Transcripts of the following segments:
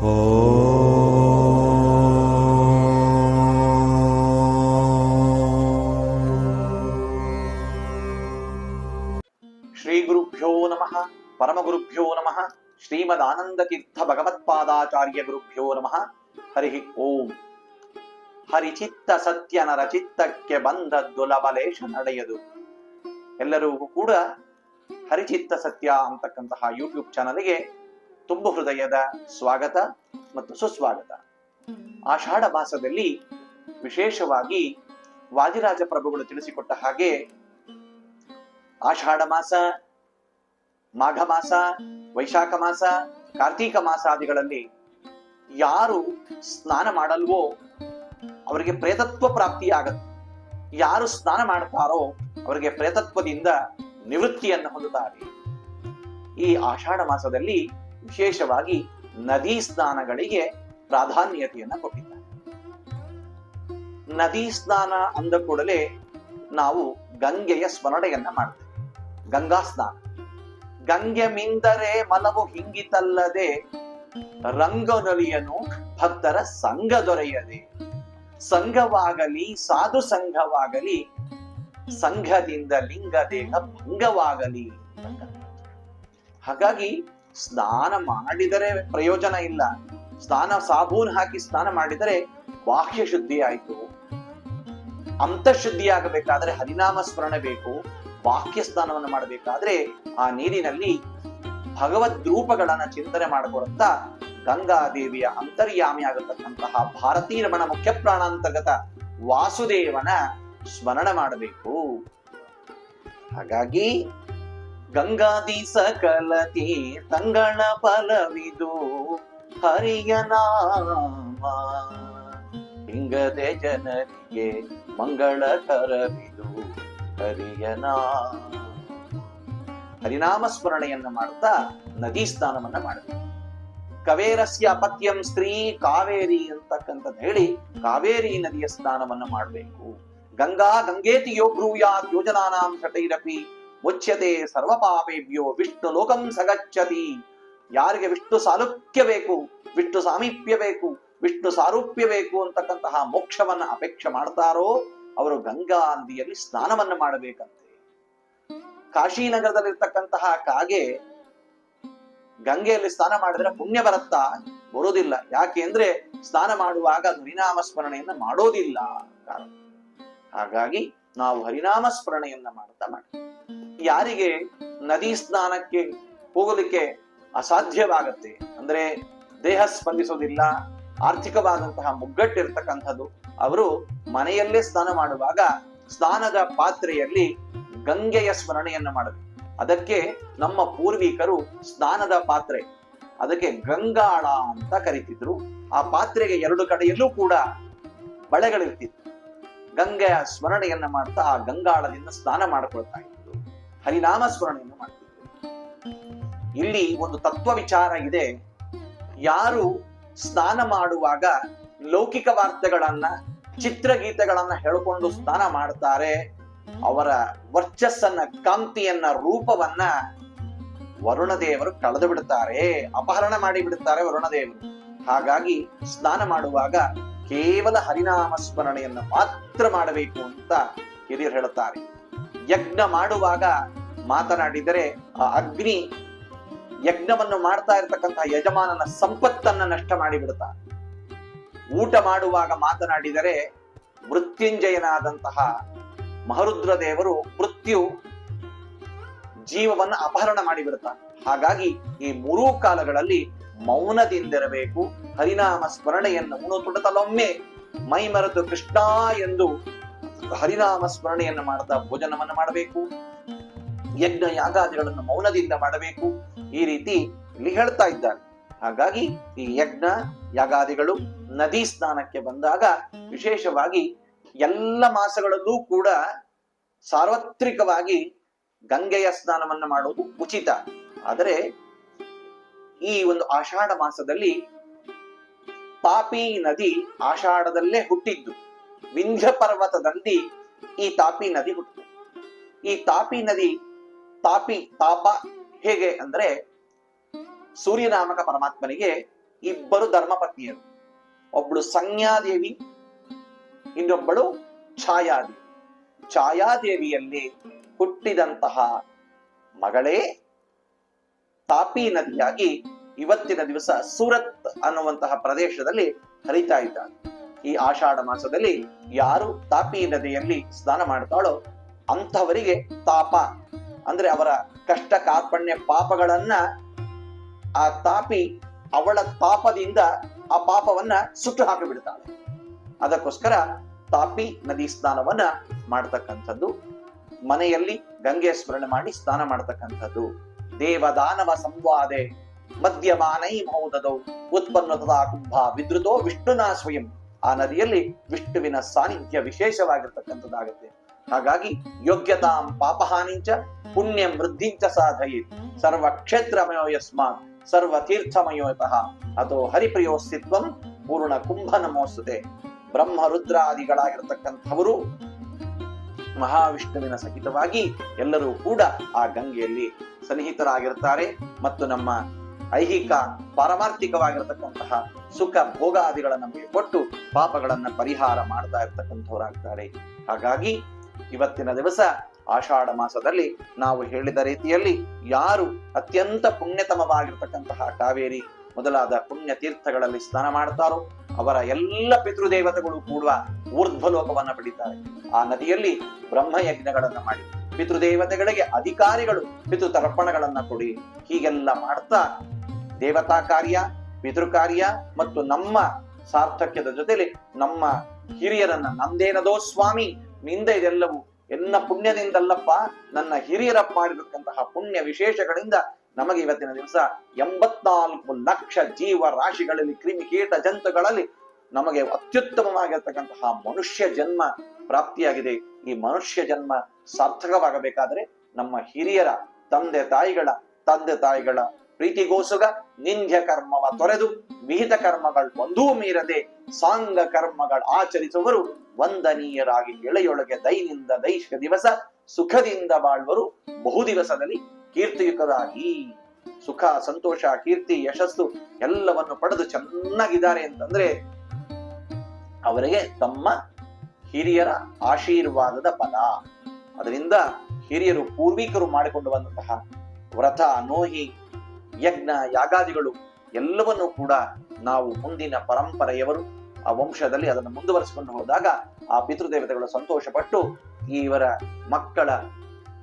ಶ್ರೀ ಗುರುಭ್ಯೋ ನಮಃ ಪರಮಗುರುಭ್ಯೋ ನಮಃ ಶ್ರೀಮದ್ ಆನಂದತೀರ್ಥ ಭಗವತ್ಪಾದಾಚಾರ್ಯ ಗುರುಭ್ಯೋ ನಮಃ ಹರಿ ಓಂ ಹರಿಚಿತ್ತ ಸತ್ಯ ರಚಿತ್ತಕ್ಕೆ ಬಂದ ದುಲಬಲೇಶ ನಡೆಯದು ಎಲ್ಲರಿಗೂ ಕೂಡ ಹರಿಚಿತ್ತ ಸತ್ಯ ಅಂತಕ್ಕಂತಹ ಯೂಟ್ಯೂಬ್ ಚಾನಲ್ಗೆ ತುಂಬು ಹೃದಯದ ಸ್ವಾಗತ ಮತ್ತು ಸುಸ್ವಾಗತ. ಆಷಾಢ ಮಾಸದಲ್ಲಿ ವಿಶೇಷವಾಗಿ ವಾದಿರಾಜ ಪ್ರಭುಗಳು ತಿಳಿಸಿಕೊಟ್ಟ ಹಾಗೆ ಆಷಾಢ ಮಾಸ, ಮಾಘ ಮಾಸ, ವೈಶಾಖ ಮಾಸ, ಕಾರ್ತೀಕ ಮಾಸಾದಿಗಳಲ್ಲಿ ಯಾರು ಸ್ನಾನ ಮಾಡಲ್ವೋ ಅವರಿಗೆ ಪ್ರೇತತ್ವ ಪ್ರಾಪ್ತಿಯಾಗತ್ತೆ ಯಾರು ಸ್ನಾನ ಮಾಡ್ತಾರೋ ಅವರಿಗೆ ಪ್ರೇತತ್ವದಿಂದ ನಿವೃತ್ತಿಯನ್ನು ಹೊಂದುತ್ತಾರೆ. ಈ ಆಷಾಢ ಮಾಸದಲ್ಲಿ ವಿಶೇಷವಾಗಿ ನದಿ ಸ್ನಾನಗಳಿಗೆ ಪ್ರಾಧಾನ್ಯತೆಯನ್ನ ಕೊಟ್ಟಿದ್ದಾರೆ. ನದಿ ಸ್ನಾನ ಅಂದ ಕೂಡಲೇ ನಾವು ಗಂಗೆಯ ಸ್ಮರಣೆಯನ್ನ ಮಾಡ್ತೇವೆ. ಗಂಗಾ ಸ್ನಾನ. ಗಂಗೆ ಮಿಂದರೆ ಮನವು ಹಿಂಗಿತಲ್ಲದೆ ರಂಗನೊಲಿಯನು ಭಕ್ತರ ಸಂಘ ದೊರೆಯದೆ. ಸಂಘವಾಗಲಿ, ಸಾಧು ಸಂಘವಾಗಲಿ, ಸಂಘದಿಂದ ಲಿಂಗ ದೇಹ ಭಂಗವಾಗಲಿ ಹಾಗಾಗಿ ಸ್ನಾನ ಮಾಡಿದರೆ ಪ್ರಯೋಜನ ಇಲ್ಲ. ಸ್ನಾನ ಸಾಬೂನ್ ಹಾಕಿ ಸ್ನಾನ ಮಾಡಿದರೆ ಬಾಹ್ಯ ಶುದ್ಧಿ ಆಯ್ತು. ಅಂತಃಶುದ್ಧಿಯಾಗಬೇಕಾದ್ರೆ ಹರಿನಾಮ ಸ್ಮರಣೆ ಬೇಕು. ವಾಕ್ಯ ಸ್ನಾನವನ್ನು ಮಾಡಬೇಕಾದ್ರೆ ಆ ನೀರಿನಲ್ಲಿ ಭಗವದ್ ರೂಪಗಳನ್ನ ಚಿಂತನೆ ಮಾಡಿಕೊಡುತ್ತಾ ಗಂಗಾದೇವಿಯ ಅಂತರ್ಯಾಮಿ ಆಗತಕ್ಕಂತಹ ಭಾರತೀ ರಮಣ ಮುಖ್ಯ ಪ್ರಾಣಾಂತರ್ಗತ ವಾಸುದೇವನ ಸ್ಮರಣೆ ಮಾಡಬೇಕು. ಹಾಗಾಗಿ ಗಂಗಾದಿ ಸಕಲ ತೀರ್ಥಂಗಳ ಫಲವಿದು, ಹರಿಯ ಹಿಂಗದೆ ಜನರಿಗೆ ಮಂಗಳಕರವಿದು ಹರಿಯ ನಾಮ. ಹರಿನಾಮ ಸ್ಮರಣೆಯನ್ನ ಮಾಡುತ್ತಾ ನದಿ ಸ್ನಾನವನ್ನ ಮಾಡಬೇಕು ಕವೇರಸ್ಯ ಅಪತ್ಯಂ ಸ್ತ್ರೀ ಕಾವೇರಿ ಅಂತಕ್ಕಂಥದ್ದು ಹೇಳಿ ಕಾವೇರಿ ನದಿಯ ಸ್ನಾನವನ್ನ ಮಾಡಬೇಕು. ಗಂಗಾ ಗಂಗೇತಿ ಯೋ ಯೋಜನಾನಾಂ ಷಟೈರಪಿ ಮುಚ್ಯತೆ ಸರ್ವ ಪಾಪೇಭ್ಯೋ ವಿಷ್ಣು ಲೋಕಂ ಸಗಚ್ಚತಿ. ಯಾರಿಗೆ ವಿಷ್ಣು ಸಾಲುಕ್ಯ ಬೇಕು, ವಿಷ್ಣು ಸಾಮೀಪ್ಯ ಬೇಕು, ವಿಷ್ಣು ಸಾರೂಪ್ಯ ಬೇಕು ಅಂತಕ್ಕಂತಹ ಮೋಕ್ಷವನ್ನ ಅಪೇಕ್ಷೆ ಮಾಡ್ತಾರೋ, ಅವರು ಗಂಗಾ ನದಿಯಲ್ಲಿ ಸ್ನಾನವನ್ನ ಮಾಡಬೇಕಂತೆ. ಕಾಶಿನಗರದಲ್ಲಿರ್ತಕ್ಕಂತಹ ಕಾಗೆ ಗಂಗೆಯಲ್ಲಿ ಸ್ನಾನ ಮಾಡಿದ್ರೆ ಪುಣ್ಯ ಬರುತ್ತಾ? ಬರೋದಿಲ್ಲ ಯಾಕೆ ಅಂದ್ರೆ ಸ್ನಾನ ಮಾಡುವಾಗ ಹರಿನಾಮ ಸ್ಮರಣೆಯನ್ನ ಮಾಡೋದಿಲ್ಲ. ಕಾರಣ. ಹಾಗಾಗಿ ನಾವು ಹರಿನಾಮ ಸ್ಮರಣೆಯನ್ನ ಮಾಡ್ತಾ ಮಾಡಿ ಯಾರಿಗೆ ನದಿ ಸ್ನಾನಕ್ಕೆ ಹೋಗಲಿಕ್ಕೆ ಅಸಾಧ್ಯವಾಗತ್ತೆ? ಅಂದ್ರೆ ದೇಹ ಸ್ಪಂದಿಸೋದಿಲ್ಲ, ಆರ್ಥಿಕವಾದಂತಹ ಮುಗ್ಗಟ್ಟಿರ್ತಕ್ಕಂಥದ್ದು. ಅವರು ಮನೆಯಲ್ಲೇ ಸ್ನಾನ ಮಾಡುವಾಗ ಸ್ನಾನದ ಪಾತ್ರೆಯಲ್ಲಿ ಗಂಗೆಯ ಸ್ಮರಣೆಯನ್ನ ಮಾಡಬೇಕು. ಅದಕ್ಕೆ ನಮ್ಮ ಪೂರ್ವಿಕರು ಸ್ನಾನದ ಪಾತ್ರೆ, ಅದಕ್ಕೆ ಗಂಗಾಳ ಅಂತ ಕರಿತಿದ್ರು. ಆ ಪಾತ್ರೆಗೆ ಎರಡು ಕಡೆಯಲ್ಲೂ ಕೂಡ ಬಳೆಗಳಿರ್ತಿತ್ತು. ಗಂಗೆಯ ಸ್ಮರಣೆಯನ್ನ ಮಾಡ್ತಾ ಆ ಗಂಗಾಳದಿಂದ ಸ್ನಾನ ಮಾಡಿಕೊಳ್ತಾ ಹರಿನಾಮ ಸ್ಮರಣೆಯನ್ನು ಮಾಡ್ತಿದ್ರು. ಇಲ್ಲಿ ಒಂದು ತತ್ವ ವಿಚಾರ ಇದೆ. ಯಾರು ಸ್ನಾನ ಮಾಡುವಾಗ ಲೌಕಿಕ ವಾರ್ತೆಗಳನ್ನ, ಚಿತ್ರಗೀತೆಗಳನ್ನ ಹೇಳಿಕೊಂಡು ಸ್ನಾನ ಮಾಡ್ತಾರೆ, ಅವರ ವರ್ಚಸ್ಸನ್ನ, ಕಾಂತಿಯನ್ನ, ರೂಪವನ್ನ ವರುಣದೇವರು ಕಳೆದು ಬಿಡುತ್ತಾರೆ ಅಪಹರಣ ಮಾಡಿ ಬಿಡುತ್ತಾರೆ ವರುಣದೇವರು. ಹಾಗಾಗಿ ಸ್ನಾನ ಮಾಡುವಾಗ ಕೇವಲ ಹರಿನಾಮ ಸ್ಮರಣೆಯನ್ನ ಮಾತ್ರ ಮಾಡಬೇಕು ಅಂತ ಹಿರಿಯರು ಹೇಳುತ್ತಾರೆ ಯಜ್ಞ ಮಾಡುವಾಗ ಮಾತನಾಡಿದರೆ, ಆ ಅಗ್ನಿ ಯಜ್ಞವನ್ನು ಮಾಡ್ತಾ ಇರತಕ್ಕಂತಹ ಯಜಮಾನನ ಸಂಪತ್ತನ್ನ ನಷ್ಟ ಮಾಡಿಬಿಡುತ್ತಾರೆ ಊಟ ಮಾಡುವಾಗ ಮಾತನಾಡಿದರೆ, ಮೃತ್ಯುಂಜಯನಾದಂತಹ ಮಹರುದ್ರ ದೇವರು ಮೃತ್ಯು ಜೀವವನ್ನ ಅಪಹರಣ ಮಾಡಿಬಿಡುತ್ತಾನೆ ಹಾಗಾಗಿ ಈ ಮೂರೂ ಕಾಲಗಳಲ್ಲಿ ಮೌನದಿಂದಿರಬೇಕು, ಹರಿನಾಮ ಸ್ಮರಣೆಯನ್ನು ಉಣು ಮೈ ಮರೆತು ಕೃಷ್ಣ ಎಂದು ಹರಿನಾಮ ಸ್ಮರಣೆಯನ್ನು ಮಾಡ್ತಾ ಭೋಜನವನ್ನು ಮಾಡಬೇಕು. ಯಜ್ಞ ಯಾಗಾದಿಗಳನ್ನು ಮೌನದಿಂದ ಮಾಡಬೇಕು. ಈ ರೀತಿ ಇಲ್ಲಿ ಹೇಳ್ತಾ ಇದ್ದಾರೆ ಹಾಗಾಗಿ ಈ ಯಜ್ಞ ಯಾಗಾದಿಗಳು ನದಿ ಸ್ನಾನಕ್ಕೆ ಬಂದಾಗ ವಿಶೇಷವಾಗಿ ಎಲ್ಲ ಮಾಸಗಳಲ್ಲೂ ಕೂಡ ಸಾರ್ವತ್ರಿಕವಾಗಿ ಗಂಗೆಯ ಸ್ನಾನವನ್ನು ಮಾಡುವುದು ಉಚಿತ. ಆದರೆ ಈ ಒಂದು ಆಷಾಢ ಮಾಸದಲ್ಲಿ ಪಾಪಿ ನದಿ ಆಷಾಢದಲ್ಲೇ ಹುಟ್ಟಿದ್ದು. ವಿಂಧ್ಯ ಪರ್ವತದಲ್ಲಿ ಈ ತಾಪಿ ನದಿ ಹುಟ್ಟಿತು. ಈ ತಾಪಿ ನದಿ, ತಾಪಿ ತಾಪ ಹೇಗೆ ಅಂದ್ರೆ ಸೂರ್ಯನಾಮಕ ಪರಮಾತ್ಮನಿಗೆ ಇಬ್ಬರು ಧರ್ಮಪತ್ನಿಯರು. ಒಬ್ಬಳು ಸಂಜ್ಞಾದೇವಿ ಇನ್ನೊಬ್ಬಳು ಛಾಯಾದೇವಿ. ಛಾಯಾದೇವಿಯಲ್ಲಿ ಹುಟ್ಟಿದಂತಹ ಮಗಳೇ ತಾಪಿ ನದಿಯಾಗಿ ಇವತ್ತಿನ ದಿವಸ ಸೂರತ್ ಅನ್ನುವಂತಹ ಪ್ರದೇಶದಲ್ಲಿ ಹರಿತಾ ಇದ್ದಾಳೆ. ಈ ಆಷಾಢ ಮಾಸದಲ್ಲಿ ಯಾರು ತಾಪಿ ನದಿಯಲ್ಲಿ ಸ್ನಾನ ಮಾಡ್ತಾಳೋ ಅಂಥವರಿಗೆ ತಾಪ. ಅಂದ್ರೆ ಅವರ ಕಷ್ಟ ಕಾರ್ಪಣ್ಯ ಪಾಪಗಳನ್ನ ಆ ತಾಪಿ ಅವಳ ತಾಪದಿಂದ ಆ ಪಾಪವನ್ನ ಸುಟ್ಟು ಹಾಕಿಬಿಡ್ತಾಳೆ. ಅದಕ್ಕೋಸ್ಕರ ತಾಪಿ ನದಿ ಸ್ನಾನವನ್ನ ಮಾಡ್ತಕ್ಕಂಥದ್ದು, ಮನೆಯಲ್ಲಿ ಗಂಗೆ ಸ್ಮರಣೆ ಮಾಡಿ ಸ್ನಾನ ಮಾಡ್ತಕ್ಕಂಥದ್ದು. ದೇವದಾನವ ಸಂವಾದೆ, ಮದ್ಯಮಾನೈ ಮೌದದೋ ಉತ್ಪನ್ನ ತದಾ ಕುಂಭ ವಿದ್ರುತೋ ವಿಷ್ಣುನಾ ಸ್ವಯಂ. ಆ ನದಿಯಲ್ಲಿ ವಿಷ್ಣುವಿನ ಸಾನ್ನಿಧ್ಯ ವಿಶೇಷವಾಗಿರ್ತಕ್ಕಂಥದ್ದಾಗುತ್ತೆ. ಹಾಗಾಗಿ ಯೋಗ್ಯತಾಂ ಪಾಪಹಾನಿಂಚ ಪುಣ್ಯ ವೃದ್ಧಿಂಚ ಸಾಧಯಿ ಸರ್ವ ಕ್ಷೇತ್ರಮಯೋ ಯಸ್ಮಾತ್ ಸರ್ವ ತೀರ್ಥಮಯೋತಃ ಅಥೋ ಹರಿಪ್ರಿಯೋಸ್ತಿತ್ವಂ ಪೂರ್ಣ ಕುಂಭ ನಮೋಸ್ತದೆ ಬ್ರಹ್ಮ ರುದ್ರಾದಿಗಳಾಗಿರ್ತಕ್ಕಂಥವರು ಮಹಾವಿಷ್ಣುವಿನ ಸಹಿತವಾಗಿ ಎಲ್ಲರೂ ಕೂಡ ಆ ಗಂಗೆಯಲ್ಲಿ ಸನ್ನಿಹಿತರಾಗಿರ್ತಾರೆ. ಮತ್ತು ನಮ್ಮ ಐಹಿಕ, ಪಾರಮಾರ್ಥಿಕವಾಗಿರತಕ್ಕಂತಹ ಸುಖ ಭೋಗಾದಿಗಳ ನಮಗೆ ಕೊಟ್ಟು ಪಾಪಗಳನ್ನ ಪರಿಹಾರ ಮಾಡ್ತಾ ಇರ್ತಕ್ಕಂಥವರಾಗ್ತಾರೆ. ಹಾಗಾಗಿ ಇವತ್ತಿನ ದಿವಸ ಆಷಾಢ ಮಾಸದಲ್ಲಿ ನಾವು ಹೇಳಿದ ರೀತಿಯಲ್ಲಿ ಯಾರು ಅತ್ಯಂತ ಪುಣ್ಯತಮವಾಗಿರ್ತಕ್ಕಂತಹ ಕಾವೇರಿ ಮೊದಲಾದ ಪುಣ್ಯ ತೀರ್ಥಗಳಲ್ಲಿ ಸ್ನಾನ ಮಾಡ್ತಾರೋ ಅವರ ಎಲ್ಲ ಪಿತೃದೇವತೆಗಳು ಕೂಡ ಊರ್ಧ್ವಲೋಕವನ್ನ ಪಡಿತಾರೆ. ಆ ನದಿಯಲ್ಲಿ ಬ್ರಹ್ಮಯಜ್ಞಗಳನ್ನ ಮಾಡಿ ಪಿತೃದೇವತೆಗಳಿಗೆ ಅಧಿಕಾರಿಗಳು ಪಿತೃ ತರ್ಪಣಗಳನ್ನ ಕೊಡಿ ಹೀಗೆಲ್ಲ ಮಾಡ್ತಾ ದೇವತಾ ಕಾರ್ಯ ಪಿತೃ ಕಾರ್ಯ ಮತ್ತು ನಮ್ಮ ಸಾರ್ಥಕ್ಯದ ಜೊತೆಲಿ ನಮ್ಮ ಹಿರಿಯರನ್ನ ನಂದೇನದೋ ಸ್ವಾಮಿ, ನಿಂದ ಇದೆಲ್ಲವೂ ಎನ್ನ ಪುಣ್ಯದಿಂದಲ್ಲಪ್ಪ ನನ್ನ ಹಿರಿಯರ ಮಾಡಿರತಕ್ಕಂತಹ ಪುಣ್ಯ ವಿಶೇಷಗಳಿಂದ ನಮಗೆ ಇವತ್ತಿನ ದಿವಸ ಎಂಬತ್ನಾಲ್ಕು ಲಕ್ಷ ಜೀವ ರಾಶಿಗಳಲ್ಲಿ ಕ್ರಿಮಿ ಕೀಟ ಜಂತುಗಳಲ್ಲಿ ನಮಗೆ ಅತ್ಯುತ್ತಮವಾಗಿರ್ತಕ್ಕಂತಹ ಮನುಷ್ಯ ಜನ್ಮ ಪ್ರಾಪ್ತಿಯಾಗಿದೆ. ಈ ಮನುಷ್ಯ ಜನ್ಮ ಸಾರ್ಥಕವಾಗಬೇಕಾದ್ರೆ ನಮ್ಮ ಹಿರಿಯರ, ತಂದೆ ತಾಯಿಗಳ ತಂದೆ ತಾಯಿಗಳ ಪ್ರೀತಿಗೋಸುಗ ನಿಂದ್ಯ ಕರ್ಮವ ತೊರೆದು ವಿಹಿತ ಕರ್ಮಗಳು ಒಂದೂ ಮೀರದೆ ಸಾಂಗ ಕರ್ಮಗಳು ಆಚರಿಸುವರು ವಂದನೀಯರಾಗಿ ಎಳೆಯೊಳಗೆ ದೈನಿಂದ ದೈಶಿಕ ದಿವಸ, ಸುಖದಿಂದ ಬಾಳ್ವರು ಬಹು ದಿವಸದಲ್ಲಿ ಕೀರ್ತಿಯುತರಾಗಿ. ಸುಖ, ಸಂತೋಷ, ಕೀರ್ತಿ, ಯಶಸ್ಸು ಎಲ್ಲವನ್ನು ಪಡೆದು ಚೆನ್ನಾಗಿದ್ದಾರೆ ಅಂತಂದ್ರೆ ಅವರಿಗೆ ತಮ್ಮ ಹಿರಿಯರ ಆಶೀರ್ವಾದದ ಫಲ. ಅದರಿಂದ ಹಿರಿಯರು ಪೂರ್ವಿಕರು ಮಾಡಿಕೊಂಡು ಬಂದಂತಹ ವ್ರತ, ನೋಹಿ ಯಜ್ಞ, ಯಾಗಾದಿಗಳು ಎಲ್ಲವನ್ನೂ ಕೂಡ ನಾವು ಮುಂದಿನ ಪರಂಪರೆಯವರು ಆ ವಂಶದಲ್ಲಿ ಅದನ್ನು ಮುಂದುವರಿಸಿಕೊಂಡು ಹೋದಾಗ ಆ ಪಿತೃದೇವತೆಗಳು ಸಂತೋಷಪಟ್ಟು ಇವರ ಮಕ್ಕಳ,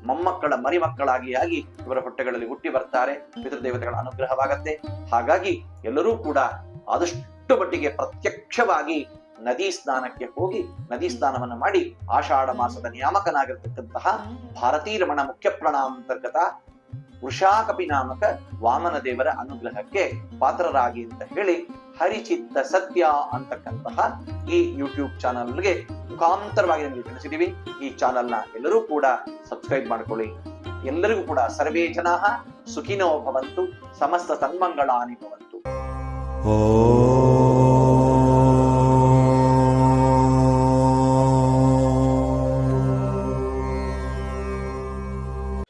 ಮೊಮ್ಮಕ್ಕಳ, ಮರಿಮಕ್ಕಳಾಗಿ ಆಗಿ ಇವರ ಹೊಟ್ಟೆಗಳಲ್ಲಿ ಹುಟ್ಟಿ ಬರ್ತಾರೆ. ಪಿತೃದೇವತೆಗಳ ಅನುಗ್ರಹವಾಗತ್ತೆ. ಹಾಗಾಗಿ ಎಲ್ಲರೂ ಕೂಡ ಆದಷ್ಟು ಮಟ್ಟಿಗೆ ಪ್ರತ್ಯಕ್ಷವಾಗಿ ನದಿ ಸ್ನಾನಕ್ಕೆ ಹೋಗಿ ನದಿ ಸ್ನಾನವನ್ನು ಮಾಡಿ ಆಷಾಢ ಮಾಸದ ನಿಯಾಮಕನಾಗಿರ್ತಕ್ಕಂತಹ ಭಾರತೀ ರಮಣ ಮುಖ್ಯ ಪ್ರಣಾಂತರ್ಗತ ವೃಷಾಕಪಿ ನಾಮಕ ವಾಮನ ದೇವರ ಅನುಗ್ರಹಕ್ಕೆ ಪಾತ್ರರಾಗಿ ಅಂತ ಹೇಳಿ ಹರಿಚಿತ್ತ ಸತ್ಯ ಅಂತಕ್ಕಂತಹ ಈ ಯೂಟ್ಯೂಬ್ ಚಾನಲ್ಗೆ ಮುಖಾಂತರವಾಗಿ ನಿಮಗೆ ತಿಳಿಸಿದೀವಿ ಈ ಚಾನಲ್ನ ಎಲ್ಲರೂ ಕೂಡ ಸಬ್ಸ್ಕ್ರೈಬ್ ಮಾಡ್ಕೊಳ್ಳಿ. ಎಲ್ಲರಿಗೂ ಕೂಡ ಸರ್ವೇ ಜನಾ ಸುಖಿನೋ ಭವಂತು, ಸಮಸ್ತ ಸನ್ಮಂಗಳಾನಿ ಭವಂತು. ಓ